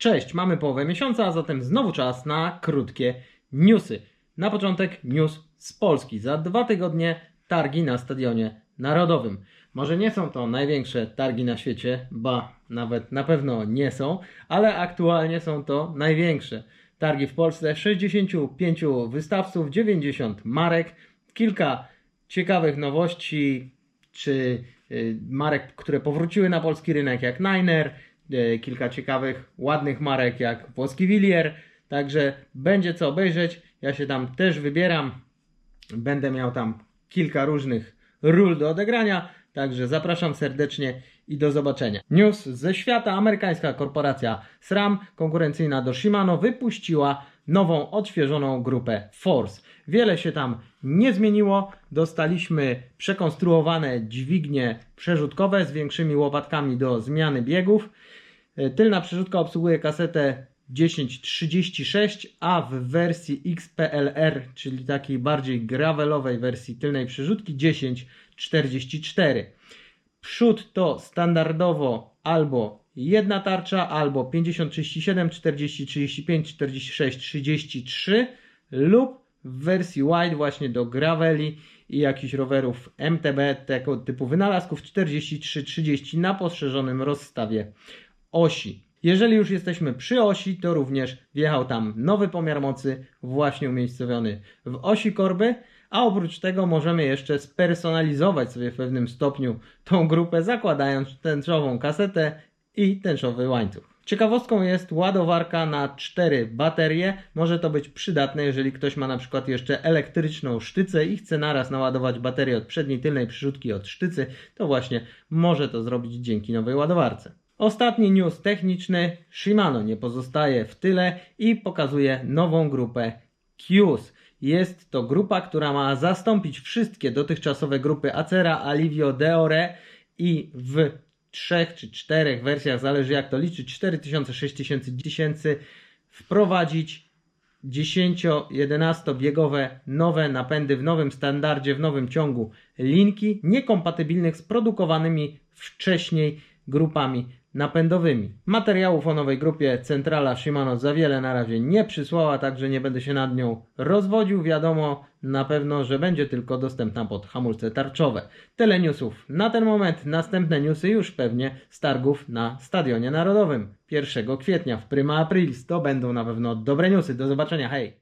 Cześć, mamy połowę miesiąca, a zatem znowu czas na krótkie newsy. Na początek news z Polski. Za dwa tygodnie targi na Stadionie Narodowym. Może nie są to największe targi na świecie, ba, nawet na pewno nie są, ale aktualnie są to największe. Targi w Polsce 65 wystawców, 90 marek, kilka ciekawych nowości, czy y, marek, które powróciły na polski rynek, jak Niner, kilka ciekawych, ładnych marek, jak włoski Willier. Także będzie co obejrzeć. Ja się tam też wybieram. Będę miał tam kilka różnych ról do odegrania. Także zapraszam serdecznie i do zobaczenia. News ze świata. Amerykańska korporacja SRAM, konkurencyjna do Shimano, wypuściła nową, odświeżoną grupę Force. Wiele się tam nie zmieniło. Dostaliśmy przekonstruowane dźwignie przerzutkowe z większymi łopatkami do zmiany biegów. E, Tylna przerzutka obsługuje kasetę 1036, a w wersji XPLR, czyli takiej bardziej gravelowej wersji tylnej przerzutki 1044. Przód to standardowo albo jedna tarcza, albo 50 37, 40 35, 46, 33 lub w wersji wide właśnie do graveli i jakichś rowerów MTB tego typu wynalazków 43-30 na poszerzonym rozstawie osi. Jeżeli już jesteśmy przy osi, to również wjechał tam nowy pomiar mocy, właśnie umiejscowiony w osi korby, a oprócz tego możemy jeszcze spersonalizować sobie w pewnym stopniu tą grupę, zakładając tęczową kasetę i tęczowy łańcuch. Ciekawostką jest ładowarka na cztery baterie. Może to być przydatne, jeżeli ktoś ma na przykład jeszcze elektryczną sztycę i chce naraz naładować baterię od przedniej tylnej przyrzutki od sztycy, to właśnie może to zrobić dzięki nowej ładowarce. Ostatni news techniczny. Shimano nie pozostaje w tyle i pokazuje nową grupę Qs. Jest to grupa, która ma zastąpić wszystkie dotychczasowe grupy Acera, Alivio, Deore i w trzech czy czterech wersjach, zależy jak to liczyć, 4000, 6000, 1000 wprowadzić 10-11 biegowe nowe napędy w nowym standardzie, w nowym ciągu linki, niekompatybilnych z produkowanymi wcześniej grupami napędowymi. Materiałów o nowej grupie Centrala Shimano za wiele na razie nie przysłała, także nie będę się nad nią rozwodził. Wiadomo na pewno, że będzie tylko dostępna pod hamulce tarczowe. Tyle newsów na ten moment. Następne newsy już pewnie z targów na Stadionie Narodowym 1 kwietnia w Prima Aprilis. To będą na pewno dobre newsy. Do zobaczenia. Hej!